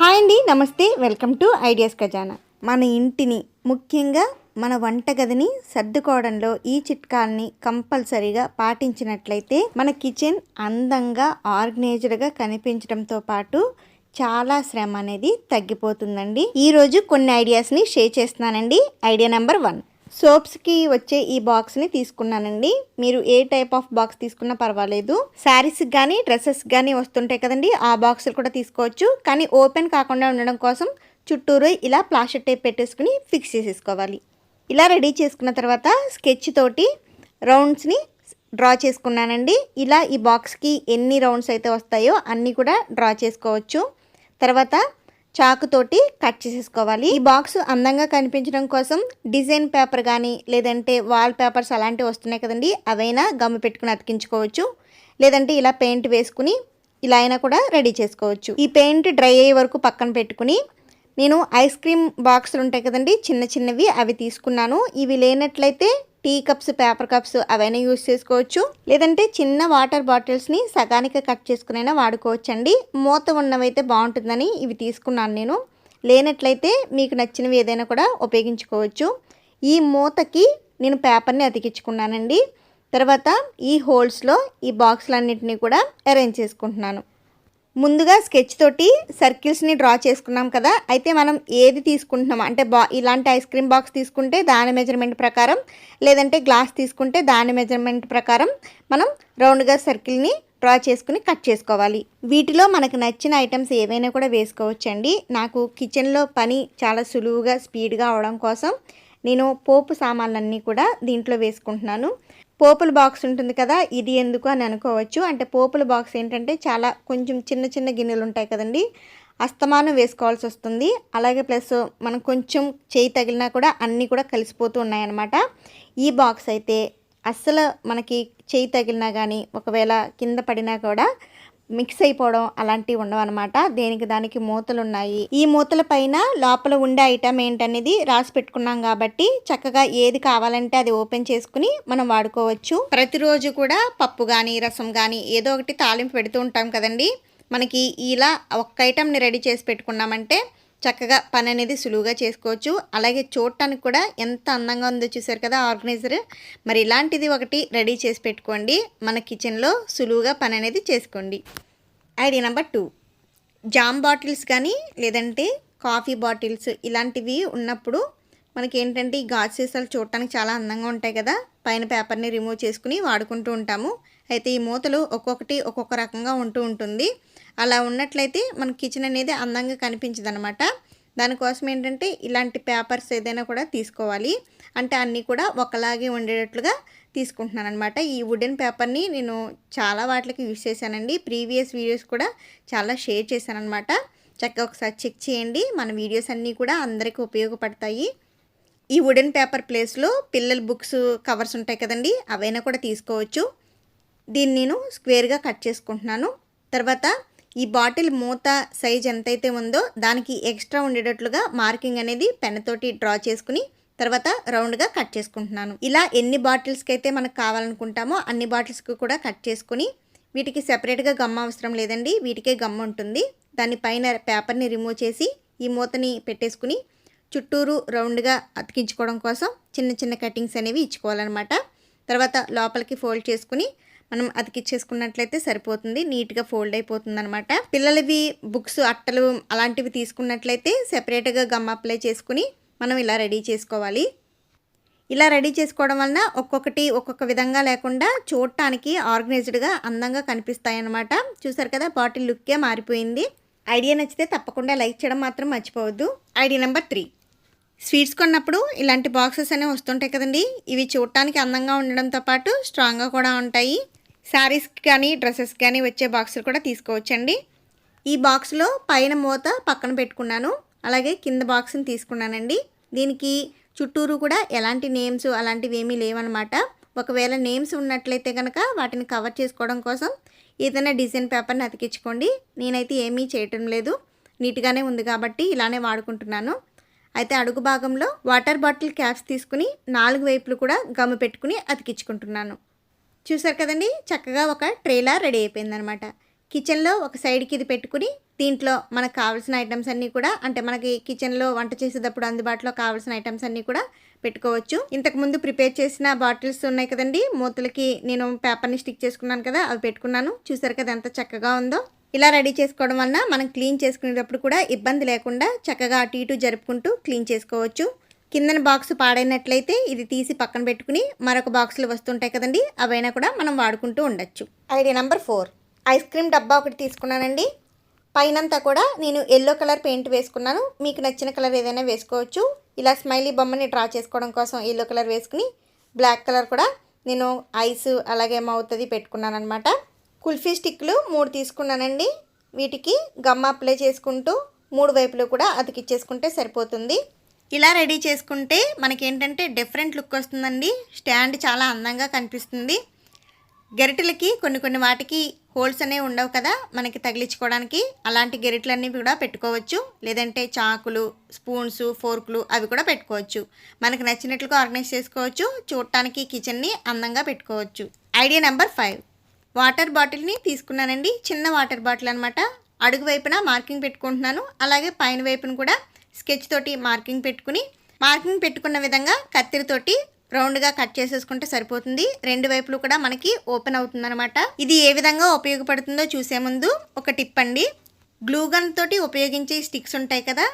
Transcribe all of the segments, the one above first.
Hi అండి నమస్తే welcome to ideas ఖజానా. మన ఇంటిని ముఖ్యంగా మన వంటగదిని సర్దుకోవడంలో ఈ చిట్కాల్ని కంపల్సరీగా పాటించినట్లయితే మన కిచెన్ అందంగా ఆర్గనైజ్డ్గా కనిపించడంతో పాటు చాలా శ్రమ అనేది తగ్గిపోతుందండి. ఈరోజు కొన్ని ఐడియాస్ని షేర్ చేస్తున్నానండి. Idea number one. సోప్స్కి వచ్చే ఈ బాక్స్ని తీసుకున్నానండి. మీరు ఏ టైప్ ఆఫ్ బాక్స్ తీసుకున్నా పర్వాలేదు. శారీస్కి కానీ డ్రెస్సెస్ కానీ వస్తుంటాయి కదండి. ఆ బాక్సులు కూడా తీసుకోవచ్చు. కానీ ఓపెన్ కాకుండా ఉండడం కోసం చుట్టూరు ఇలా ప్లాస్టిక్ టైప్ పెట్టేసుకుని ఫిక్స్ చేసేసుకోవాలి. ఇలా రెడీ చేసుకున్న తర్వాత స్కెచ్ తోటి రౌండ్స్ని డ్రా చేసుకున్నానండి. ఇలా ఈ బాక్స్కి ఎన్ని రౌండ్స్ అయితే వస్తాయో అన్నీ కూడా డ్రా చేసుకోవచ్చు. తర్వాత చాకుతోటి కట్ చేసేసుకోవాలి. ఈ బాక్స్ అందంగా కనిపించడం కోసం డిజైన్ పేపర్ కానీ లేదంటే వాల్ పేపర్స్ అలాంటివి వస్తున్నాయి కదండి అవైనా గమ్ము పెట్టుకుని అతికించుకోవచ్చు. లేదంటే ఇలా పెయింట్ వేసుకుని ఇలా అయినా కూడా రెడీ చేసుకోవచ్చు. ఈ పెయింట్ డ్రై అయ్యే వరకు పక్కన పెట్టుకుని నేను ఐస్ క్రీమ్ బాక్సులు ఉంటాయి కదండి చిన్న చిన్నవి అవి తీసుకున్నాను. ఇవి లేనట్లయితే టీ కప్స్ పేపర్ కప్స్ అవైనా యూస్ చేసుకోవచ్చు. లేదంటే చిన్న వాటర్ బాటిల్స్ని సగానికి కట్ చేసుకునైనా వాడుకోవచ్చండి. మూత ఉన్నవైతే బాగుంటుందని ఇవి తీసుకున్నాను నేను. లేనట్లయితే మీకు నచ్చినవి ఏదైనా కూడా ఉపయోగించుకోవచ్చు. ఈ మూతకి నేను పేపర్ని అతికించుకున్నానండి. తర్వాత ఈ హోల్స్లో ఈ బాక్స్లన్నింటినీ కూడా అరేంజ్ చేసుకుంటున్నాను. ముందుగా స్కెచ్ తోటి సర్కిల్స్ని డ్రా చేసుకున్నాం కదా అయితే మనం ఏది తీసుకుంటున్నాం అంటే బా ఇలాంటి ఐస్ క్రీమ్ బాక్స్ తీసుకుంటే దాని మెజర్మెంట్ ప్రకారం లేదంటే గ్లాస్ తీసుకుంటే దాని మెజర్మెంట్ ప్రకారం మనం రౌండ్గా సర్కిల్ని డ్రా చేసుకుని కట్ చేసుకోవాలి. వీటిలో మనకు నచ్చిన ఐటమ్స్ ఏవైనా కూడా వేసుకోవచ్చండి. నాకు కిచెన్లో పని చాలా సులువుగా స్పీడ్గా అవడం కోసం నేను పోపు సామాన్లన్నీ కూడా దీంట్లో వేసుకుంటున్నాను. పోపుల బాక్స్ ఉంటుంది కదా ఇది ఎందుకు అని అనుకోవచ్చు. అంటే పోపుల బాక్స్ ఏంటంటే చాలా కొంచెం చిన్న చిన్న గిన్నెలు ఉంటాయి కదండి అస్తమానం వేసుకోవాల్సి వస్తుంది. అలాగే ప్లస్ మనం కొంచెం చేయి తగిలినా కూడా అన్నీ కూడా కలిసిపోతూ ఉన్నాయన్నమాట. ఈ బాక్స్ అయితే అస్సలు మనకి చేయి తగిలినా కానీ ఒకవేళ కింద పడినా కూడా మిక్స్ అయిపోవడం అలాంటివి ఉండవు అనమాట దేనికి దానికి మూతలు ఉన్నాయి ఈ మూతల పైన లోపల ఉండే ఐటమ్ ఏంటనేది రాసి పెట్టుకున్నాం కాబట్టి చక్కగా ఏది కావాలంటే అది ఓపెన్ చేసుకుని మనం వాడుకోవచ్చు. ప్రతిరోజు కూడా పప్పు కానీ రసం కానీ ఏదో ఒకటి తాలింపు పెడుతూ ఉంటాం కదండి. మనకి ఇలా ఒక్క ఐటమ్ని రెడీ చేసి పెట్టుకున్నామంటే చక్కగా పని అనేది సులువుగా చేసుకోవచ్చు. అలాగే చూడటానికి కూడా ఎంత అందంగా ఉందో చూసారు కదా ఆర్గనైజర్. మరి ఇలాంటిది ఒకటి రెడీ చేసి పెట్టుకోండి. మన కిచెన్లో సులువుగా పని అనేది చేసుకోండి. Idea number two. Jam bottles కానీ లేదంటే కాఫీ బాటిల్స్ ఇలాంటివి ఉన్నప్పుడు మనకి ఏంటంటే ఈ గాజు సీసాలు చూడటానికి చాలా అందంగా ఉంటాయి కదా. పైన పేపర్ని రిమూవ్ చేసుకుని వాడుకుంటూ ఉంటాము. అయితే ఈ మూతలు ఒక్కొక్కటి ఒక్కొక్క రకంగా ఉంటూ ఉంటుంది. అలా ఉన్నట్లయితే మన కిచెన్ అనేది అందంగా కనిపించదు అనమాట దానికోసం ఏంటంటే ఇలాంటి పేపర్స్ ఏదైనా కూడా తీసుకోవాలి. అంటే అన్నీ కూడా ఒకలాగే ఉండేటట్లుగా తీసుకుంటున్నాను అనమాట ఈ వుడెన్ పేపర్ని నేను చాలా వాటికి యూజ్ చేశానండి. ప్రీవియస్ వీడియోస్ కూడా చాలా షేర్ చేశాను అనమాట చక్కగా ఒకసారి చెక్ చేయండి. మన వీడియోస్ అన్నీ కూడా అందరికీ ఉపయోగపడతాయి. ఈ వుడెన్ పేపర్ ప్లేస్లో పిల్లల బుక్స్ కవర్స్ ఉంటాయి కదండి అవైనా కూడా తీసుకోవచ్చు. దీన్ని నేను స్క్వేర్గా కట్ చేసుకుంటున్నాను. తర్వాత ఈ బాటిల్ మూత సైజ్ ఎంతైతే ఉందో దానికి ఎక్స్ట్రా ఉండేటట్లుగా మార్కింగ్ అనేది పెన్తోటి డ్రా చేసుకుని తర్వాత రౌండ్గా కట్ చేసుకుంటున్నాను. ఇలా ఎన్ని బాటిల్స్కి అయితే మనకు కావాలనుకుంటామో అన్ని బాటిల్స్కి కూడా కట్ చేసుకుని వీటికి సెపరేట్గా గమ్ అవసరం లేదండి. వీటికే గమ్ ఉంటుంది. దాని పైన పేపర్ని రిమూవ్ చేసి ఈ మూతని పెట్టేసుకుని చుట్టూరు రౌండ్గా అతికించుకోవడం కోసం చిన్న చిన్న కటింగ్స్ అనేవి ఇచ్చుకోవాలన్నమాట. తర్వాత లోపలికి ఫోల్డ్ చేసుకుని మనం అతికిచ్చేసుకున్నట్లయితే సరిపోతుంది. నీట్గా ఫోల్డ్ అయిపోతుంది అనమాట పిల్లలవి బుక్స్ అట్టలు అలాంటివి తీసుకున్నట్లయితే సెపరేట్గా గమ్ అప్లై చేసుకుని మనం ఇలా రెడీ చేసుకోవాలి. ఇలా రెడీ చేసుకోవడం వలన ఒక్కొక్కటి ఒక్కొక్క విధంగా లేకుండా చూడటానికి ఆర్గనైజ్డ్గా అందంగా కనిపిస్తాయి అన్నమాట చూసారు కదా బాటిల్ లుక్కే మారిపోయింది. ఐడియా నచ్చితే తప్పకుండా లైక్ చేయడం మాత్రం మర్చిపోవద్దు. Idea number three. స్వీట్స్ కొన్నప్పుడు ఇలాంటి బాక్సెస్ అనేవి వస్తుంటాయి కదండి. ఇవి చూడటానికి అందంగా ఉండడంతో పాటు స్ట్రాంగ్గా కూడా ఉంటాయి. శారీస్కి కానీ డ్రెస్సెస్కి కానీ వచ్చే బాక్సులు కూడా తీసుకోవచ్చండి. ఈ బాక్స్లో పైన మూత పక్కన పెట్టుకున్నాను. అలాగే కింద బాక్స్ని తీసుకున్నానండి. దీనికి చుట్టూరు కూడా ఎలాంటి నేమ్స్ అలాంటివి ఏమీ లేవన్నమాట ఒకవేళ నేమ్స్ ఉన్నట్లయితే కనుక వాటిని కవర్ చేసుకోవడం కోసం ఏదైనా డిజైన్ పేపర్ని అతికించుకోండి. నేనైతే ఏమీ చేయటం లేదు. నీట్గానే ఉంది కాబట్టి ఇలానే వాడుకుంటున్నాను. అయితే అడుగు భాగంలో వాటర్ బాటిల్ క్యాప్స్ తీసుకుని నాలుగు వైపులు కూడా గమ్ము పెట్టుకుని అతికించుకుంటున్నాను. చూసారు కదండి? చక్కగా ఒక ట్రేలా రెడీ అయిపోయిందనమాట కిచెన్లో ఒక సైడ్కి ఇది పెట్టుకుని దీంట్లో మనకు కావాల్సిన ఐటమ్స్ అన్నీ కూడా అంటే మనకి కిచెన్లో వంట చేసేటప్పుడు అందుబాటులో కావాల్సిన ఐటమ్స్ అన్నీ కూడా పెట్టుకోవచ్చు. ఇంతకు ముందు ప్రిపేర్ చేసిన బాటిల్స్ ఉన్నాయి కదండి? మూతలకి నేను పేపర్ని స్టిక్ చేసుకున్నాను కదా అవి పెట్టుకున్నాను. చూసారు కదా ఎంత చక్కగా ఉందో? ఇలా రెడీ చేసుకోవడం వలన మనం క్లీన్ చేసుకునేటప్పుడు కూడా ఇబ్బంది లేకుండా చక్కగా అటు ఇటు జరుపుకుంటూ క్లీన్ చేసుకోవచ్చు. కిందన బాక్స్ పాడైనట్లయితే ఇది తీసి పక్కన పెట్టుకుని మరొక బాక్సులు వస్తుంటాయి కదండి అవైనా కూడా మనం వాడుకుంటూ ఉండొచ్చు. Idea number four ice cream డబ్బా ఒకటి తీసుకున్నానండి. పైనంతా కూడా నేను ఎల్లో కలర్ పెయింట్ వేసుకున్నాను. మీకు నచ్చిన కలర్ ఏదైనా వేసుకోవచ్చు. ఇలా స్మైలీ బొమ్మని డ్రా చేసుకోవడం కోసం ఎల్లో కలర్ వేసుకుని బ్లాక్ కలర్ కూడా నేను ఐస్ అలాగే మౌత్ అది పెట్టుకున్నాను అనమాట కుల్ఫీ స్టిక్లు మూడు తీసుకున్నానండి. వీటికి గమ్ అప్లై చేసుకుంటూ మూడు వైపులు కూడా అతికిచ్చేసుకుంటే సరిపోతుంది. ఇలా రెడీ చేసుకుంటే మనకి ఏంటంటే డిఫరెంట్ లుక్ వస్తుందండి. స్టాండ్ చాలా అందంగా కనిపిస్తుంది. గరిటెలకి కొన్ని కొన్ని వాటికి హోల్స్ అనేవి ఉండవు కదా మనకి తగిలించుకోవడానికి. అలాంటి గరిటెలన్నీ కూడా పెట్టుకోవచ్చు. లేదంటే చాకులు స్పూన్స్ ఫోర్కులు అవి కూడా పెట్టుకోవచ్చు. మనకు నచ్చినట్లుగా ఆర్గనైజ్ చేసుకోవచ్చు. చూడటానికి కిచెన్ని అందంగా పెట్టుకోవచ్చు. Idea number five. వాటర్ బాటిల్ని తీసుకున్నానండి. చిన్న వాటర్ బాటిల్ అనమాట అడుగు వైపున మార్కింగ్ పెట్టుకుంటున్నాను. అలాగే పైన వైపున కూడా స్కెచ్ తోటి మార్కింగ్ పెట్టుకుని మార్కింగ్ పెట్టుకున్న విధంగా కత్తిరితోటి రౌండ్గా కట్ చేసేసుకుంటే సరిపోతుంది. రెండు వైపులు కూడా మనకి ఓపెన్ అవుతుందన్నమాట. ఇది ఏ విధంగా ఉపయోగపడుతుందో చూసే ముందు ఒక టిప్ అండి. గ్లూ గన్ తోటి ఉపయోగించే స్టిక్స్ ఉంటాయి కదా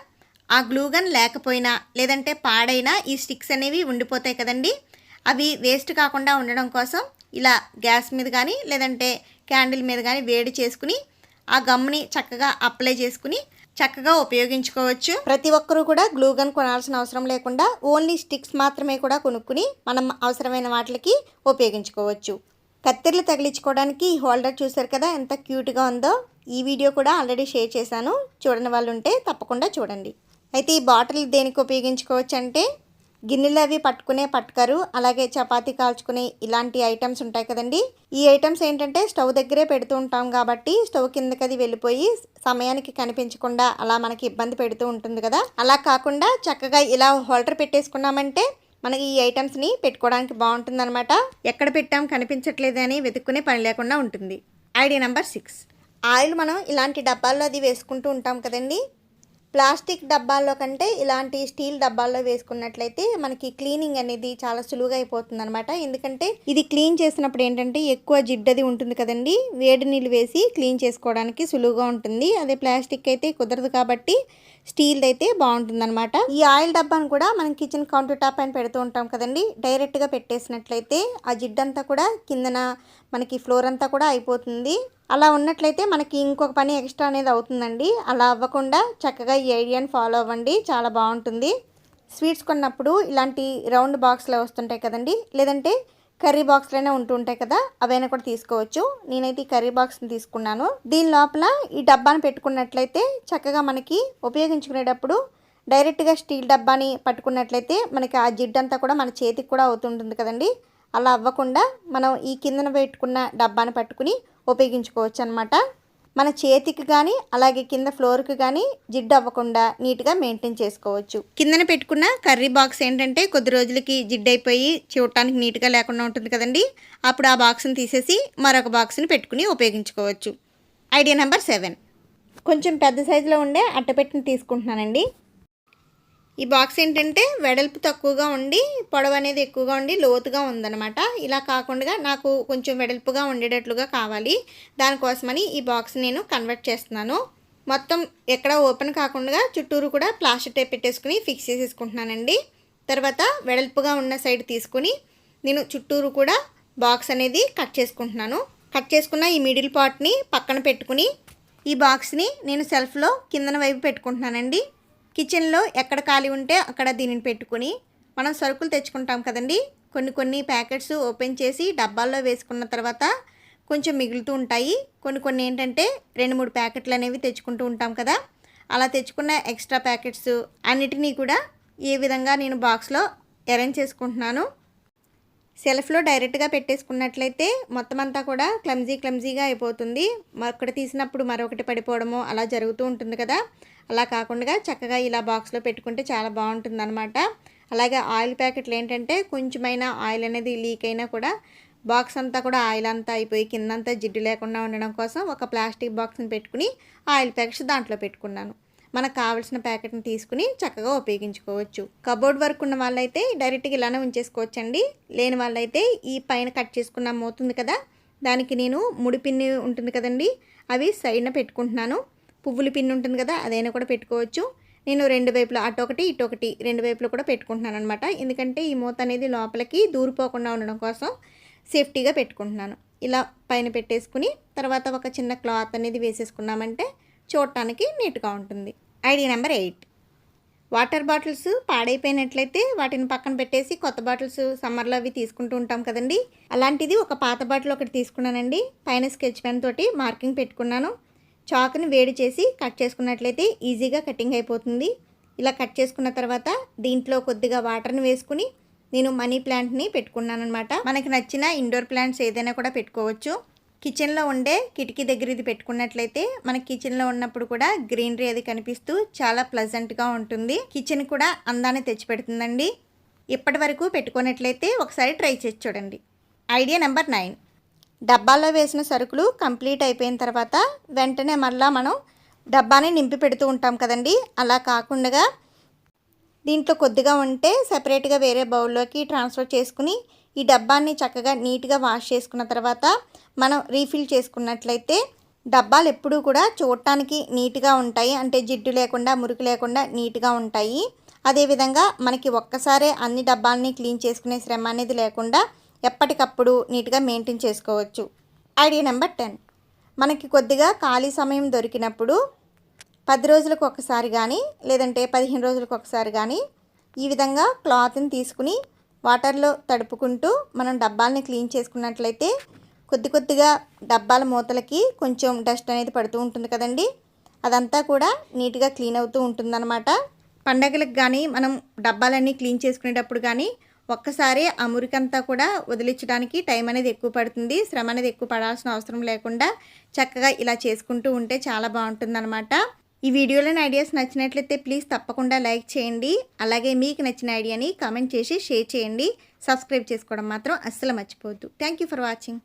ఆ గ్లూ గన్ లేకపోయినా లేదంటే పాడైనా ఈ స్టిక్స్ అనేవి ఉండిపోతాయి కదండి. అవి వేస్ట్ కాకుండా ఉండడం కోసం ఇలా గ్యాస్ మీద కానీ లేదంటే క్యాండిల్ మీద కానీ వేడి చేసుకుని ఆ గమ్ని చక్కగా అప్లై చేసుకుని చక్కగా ఉపయోగించుకోవచ్చు. ప్రతి ఒక్కరూ కూడా గ్లూ గన్ కొనాల్సిన అవసరం లేకుండా ఓన్లీ స్టిక్స్ మాత్రమే కూడా కొనుక్కుని మనం అవసరమైన వాటికి ఉపయోగించుకోవచ్చు. కత్తెరలు తగిలించుకోవడానికి ఈ హోల్డర్ చూసారు కదా ఎంత క్యూట్గా ఉందో. ఈ వీడియో కూడా ఆల్రెడీ షేర్ చేశాను. చూడని వాళ్ళు ఉంటే తప్పకుండా చూడండి. అయితే ఈ బాటిల్ దేనికి ఉపయోగించుకోవచ్చు అంటే గిన్నెలు అవి పట్టుకునే పట్టుకరు అలాగే చపాతీ కాల్చుకునే ఇలాంటి ఐటమ్స్ ఉంటాయి కదండి. ఈ ఐటమ్స్ ఏంటంటే స్టవ్ దగ్గరే పెడుతూ ఉంటాం కాబట్టి స్టవ్ కిందకి అది వెళ్ళిపోయి సమయానికి కనిపించకుండా అలా మనకి ఇబ్బంది పెడుతూ ఉంటుంది కదా. అలా కాకుండా చక్కగా ఇలా హోల్డర్ పెట్టేసుకున్నామంటే మనకి ఈ ఐటమ్స్ని పెట్టుకోవడానికి బాగుంటుంది అనమాట ఎక్కడ పెట్టాం కనిపించట్లేదు అని వెతుక్కునే పని లేకుండా ఉంటుంది. Idea number six. ఆయిల్ మనం ఇలాంటి డబ్బాల్లో అది వేసుకుంటూ ఉంటాం కదండి. ప్లాస్టిక్ డబ్బాల్లో కంటే ఇలాంటి స్టీల్ డబ్బాల్లో వేసుకున్నట్లయితే మనకి క్లీనింగ్ అనేది చాలా సులువుగా అయిపోతుంది అనమాట ఎందుకంటే ఇది క్లీన్ చేసినప్పుడు ఏంటంటే ఎక్కువ జిడ్డది ఉంటుంది కదండి. వేడి నీళ్ళు వేసి క్లీన్ చేసుకోవడానికి సులువుగా ఉంటుంది. అదే ప్లాస్టిక్ అయితే కుదరదు కాబట్టి స్టీల్ అయితే బాగుంటుందన్నమాట. ఈ ఆయిల్ డబ్బాను కూడా మనం కిచెన్ కౌంటర్ టాప్ పైన పెడుతూ ఉంటాం కదండి. డైరెక్ట్గా పెట్టేసినట్లయితే ఆ జిడ్డంతా కూడా కిందన మనకి ఫ్లోర్ అంతా కూడా అయిపోతుంది. అలా ఉన్నట్లయితే మనకి ఇంకొక పని ఎక్స్ట్రా అనేది అవుతుందండి. అలా అవ్వకుండా చక్కగా ఈ ఐడియాని ఫాలో అవ్వండి. చాలా బాగుంటుంది. స్వీట్స్ కొన్నప్పుడు ఇలాంటి రౌండ్ బాక్స్లో వస్తుంటాయి కదండి. లేదంటే కర్రీ బాక్స్లోనే ఉంటూ ఉంటాయి కదా అవైనా కూడా తీసుకోవచ్చు. నేనైతే ఈ కర్రీ బాక్స్ని తీసుకున్నాను. దీని లోపల ఈ డబ్బాని పెట్టుకున్నట్లయితే చక్కగా మనకి ఉపయోగించుకునేటప్పుడు డైరెక్ట్గా స్టీల్ డబ్బాని పట్టుకున్నట్లయితే మనకి ఆ జిడ్డంతా కూడా మన చేతికి కూడా అవుతుంటుంది కదండి. అలా అవ్వకుండా మనం ఈ కిందన పెట్టుకున్న డబ్బాని పట్టుకుని ఉపయోగించుకోవచ్చు అనమాట మన చేతికి కానీ అలాగే కింద ఫ్లోర్కి కానీ జిడ్డు అవ్వకుండా నీట్గా మెయింటైన్ చేసుకోవచ్చు. కిందన పెట్టుకున్న కర్రీ బాక్స్ ఏంటంటే కొద్ది రోజులకి జిడ్డు అయిపోయి చూడటానికి నీట్గా లేకుండా ఉంటుంది కదండి. అప్పుడు ఆ బాక్స్ని తీసేసి మరొక బాక్స్ని పెట్టుకుని ఉపయోగించుకోవచ్చు. Idea number seven. కొంచెం పెద్ద సైజులో ఉండే అట్టపెట్టిని తీసుకుంటున్నానండి. ఈ బాక్స్ ఏంటంటే వెడల్పు తక్కువగా ఉండి పొడవు అనేది ఎక్కువగా ఉండి లోతుగా ఉందన్నమాట. ఇలా కాకుండా నాకు కొంచెం వెడల్పుగా ఉండేటట్లుగా కావాలి. దానికోసమని ఈ బాక్స్ నేను కన్వర్ట్ చేస్తున్నాను. మొత్తం ఎక్కడ ఓపెన్ కాకుండా చుట్టూరు కూడా ప్లాస్టిక్ టేప్ పెట్టేసుకుని ఫిక్స్ చేసేసుకుంటున్నానండి. తర్వాత వెడల్పుగా ఉన్న సైడ్ తీసుకుని నేను చుట్టూరు కూడా బాక్స్ అనేది కట్ చేసుకుంటున్నాను. కట్ చేసుకున్న ఈ మిడిల్ పార్ట్ని పక్కన పెట్టుకుని ఈ బాక్స్ని నేను సెల్ఫ్లో కిందన వైపు పెట్టుకుంటున్నానండి. కిచెన్లో ఎక్కడ ఖాళీ ఉంటే అక్కడ దీనిని పెట్టుకుని మనం సరుకులు తెచ్చుకుంటాం కదండి. కొన్ని కొన్ని ప్యాకెట్స్ ఓపెన్ చేసి డబ్బాల్లో వేసుకున్న తర్వాత కొంచెం మిగులుతూ ఉంటాయి. కొన్ని కొన్ని ఏంటంటే రెండు మూడు ప్యాకెట్లు అనేవి తెచ్చుకుంటూ ఉంటాం కదా. అలా తెచ్చుకున్న ఎక్స్ట్రా ప్యాకెట్స్ అన్నిటినీ కూడా ఏ విధంగా నేను బాక్స్లో అరేంజ్ చేసుకుంటున్నాను. సెల్ఫ్లో డైరెక్ట్గా పెట్టేసుకున్నట్లయితే మొత్తం అంతా కూడా క్లమ్జీ క్లమ్జీగా అయిపోతుంది. మరొకటి తీసినప్పుడు మరొకటి పడిపోవడము అలా జరుగుతూ ఉంటుంది కదా. అలా కాకుండా చక్కగా ఇలా బాక్స్లో పెట్టుకుంటే చాలా బాగుంటుంది అనమాట అలాగే ఆయిల్ ప్యాకెట్లు ఏంటంటే కొంచెమైనా ఆయిల్ అనేది లీక్ అయినా కూడా బాక్స్ అంతా కూడా ఆయిల్ అంతా అయిపోయి కిందంతా జిడ్డు లేకుండా ఉండడం కోసం ఒక ప్లాస్టిక్ బాక్స్ని పెట్టుకుని ఆయిల్ ప్యాకెట్స్ దాంట్లో పెట్టుకున్నాను. మనకు కావాల్సిన ప్యాకెట్ని తీసుకుని చక్కగా ఉపయోగించుకోవచ్చు. కబోర్డ్ వర్క్ ఉన్న వాళ్ళైతే డైరెక్ట్గా ఇలానే ఉంచేసుకోవచ్చండి. లేని వాళ్ళైతే ఈ పైన కట్ చేసుకున్న మోతుంది కదా దానికి నేను ముడి పిన్ని ఉంటుంది కదండి అవి సైడ్న పెట్టుకుంటున్నాను. పువ్వుల పిన్ ఉంటుంది కదా అదైనా కూడా పెట్టుకోవచ్చు. నేను రెండు వైపులా అటు ఒకటి ఇటు ఒకటి రెండు వైపులు కూడా పెట్టుకుంటున్నాను అనమాట ఎందుకంటే ఈ మూత అనేది లోపలికి దూరిపోకుండా ఉండడం కోసం సేఫ్టీగా పెట్టుకుంటున్నాను. ఇలా పైన పెట్టేసుకుని తర్వాత ఒక చిన్న క్లాత్ అనేది వేసేసుకున్నామంటే చూడటానికి నీట్గా ఉంటుంది. Idea number eight. Water bottles పాడైపోయినట్లయితే వాటిని పక్కన పెట్టేసి కొత్త బాటిల్స్ సమ్మర్లో అవి తీసుకుంటూ ఉంటాం కదండి. అలాంటిది ఒక పాత బాటిల్ ఒకటి తీసుకున్నానండి. పైన స్కెచ్ పెన్ తోటి మార్కింగ్ పెట్టుకున్నాను. చాకుని వేడి చేసి కట్ చేసుకున్నట్లయితే ఈజీగా కటింగ్ అయిపోతుంది. ఇలా కట్ చేసుకున్న తర్వాత దీంట్లో కొద్దిగా వాటర్ని వేసుకుని నేను మనీ ప్లాంట్ని పెట్టుకున్నాను అనమాట మనకి నచ్చిన ఇండోర్ ప్లాంట్స్ ఏదైనా కూడా పెట్టుకోవచ్చు. కిచెన్లో ఉండే కిటికీ దగ్గర ఇది పెట్టుకున్నట్లయితే మన కిచెన్లో ఉన్నప్పుడు కూడా గ్రీనరీ అది కనిపిస్తూ చాలా ప్లజెంట్గా ఉంటుంది. కిచెన్ కూడా అందాన్ని తెచ్చిపెడుతుందండి. ఇప్పటి వరకు పెట్టుకున్నట్లయితే ఒకసారి ట్రై చేసి చూడండి. Idea number nine. డబ్బాలో వేసిన సరుకులు కంప్లీట్ అయిపోయిన తర్వాత వెంటనే మళ్ళీ మనం డబ్బాని నింపి పెడుతూ ఉంటాం కదండి. అలా కాకుండా దీంట్లో కొద్దిగా ఉంటే సపరేట్గా వేరే బౌల్లోకి ట్రాన్స్ఫర్ చేసుకుని ఈ డబ్బాని చక్కగా నీట్గా వాష్ చేసుకున్న తర్వాత మనం రీఫిల్ చేసుకున్నట్లయితే డబ్బాలు ఎప్పుడూ కూడా చూడటానికి నీట్గా ఉంటాయి. అంటే జిడ్డు లేకుండా మురికి లేకుండా నీట్గా ఉంటాయి. అదేవిధంగా మనకి ఒక్కసారే అన్ని డబ్బాలని క్లీన్ చేసుకునే శ్రమ అనేది లేకుండా ఎప్పటికప్పుడు నీట్గా మెయింటైన్ చేసుకోవచ్చు. Idea number ten. మనకి కొద్దిగా ఖాళీ సమయం దొరికినప్పుడు పది రోజులకు ఒకసారి కానీ లేదంటే పదిహేను రోజులకు ఒకసారి కానీ ఈ విధంగా క్లాత్ని తీసుకుని వాటర్లో తడుపుకుంటూ మనం డబ్బాలని క్లీన్ చేసుకున్నట్లయితే కొద్ది కొద్దిగా డబ్బాల మూతలకి కొంచెం డస్ట్ అనేది పడుతూ ఉంటుంది కదండి. అదంతా కూడా నీట్గా క్లీన్ అవుతూ ఉంటుందన్నమాట. పండగలకు కానీ మనం డబ్బాలన్నీ క్లీన్ చేసుకునేటప్పుడు కానీ ఒక్కసారి ఆ మురికంతా కూడా వదిలించడానికి టైం అనేది ఎక్కువ పడుతుంది. శ్రమ అనేది ఎక్కువ పడాల్సిన అవసరం లేకుండా చక్కగా ఇలా చేసుకుంటూ ఉంటే చాలా బాగుంటుందన్నమాట. ఈ వీడియోలోని ఐడియాస్ నచ్చినట్లయితే ప్లీజ్ తప్పకుండా లైక్ చేయండి. అలాగే మీకు నచ్చిన ఐడియాని కామెంట్ చేసి షేర్ చేయండి. సబ్స్క్రైబ్ చేసుకోవడం మాత్రం అస్సలు మర్చిపోవద్దు. Thank you for watching